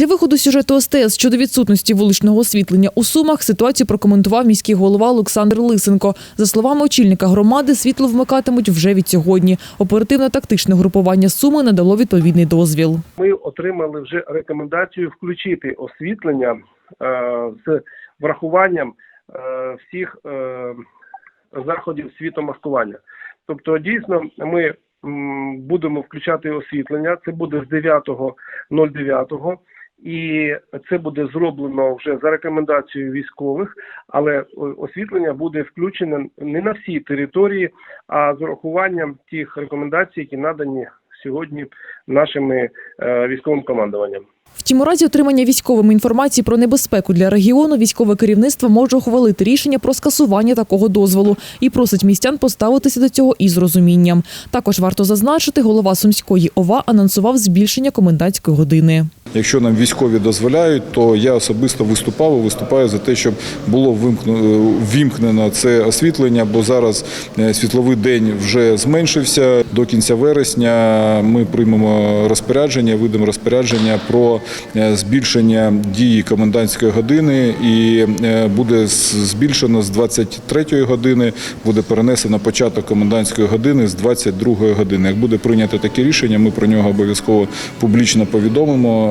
Після виходу сюжету СТС щодо відсутності вуличного освітлення у Сумах ситуацію прокоментував міський голова Олександр Лисенко. За словами очільника громади, світло вмикатимуть вже від сьогодні. Оперативно-тактичне групування Суми надало відповідний дозвіл. ми отримали вже рекомендацію включити освітлення е, з врахуванням е, всіх е, заходів світомаскування. Тобто, дійсно, ми будемо включати освітлення. Це буде з 9.09. І це буде зроблено вже за рекомендацією військових, але освітлення буде включене не на всій території, а з урахуванням тих рекомендацій, які надані сьогодні нашими е, військовим командуванням. Втім, у разі отримання військовими інформації про небезпеку для регіону, військове керівництво може ухвалити рішення про скасування такого дозволу і просить містян поставитися до цього із розумінням. Також варто зазначити, голова Сумської ОВА анонсував збільшення комендантської години. Якщо нам військові дозволяють, то я особисто виступав і виступаю за те, щоб було вимкну- ввімкнено це освітлення, бо зараз е, світловий день вже зменшився. До кінця вересня ми приймемо розпорядження, видамо розпорядження про е, збільшення дії комендантської години, і е, буде збільшено з 23 години, буде перенесено початок комендантської години з 22 години. Як буде прийнято таке рішення, ми про нього обов'язково публічно повідомимо.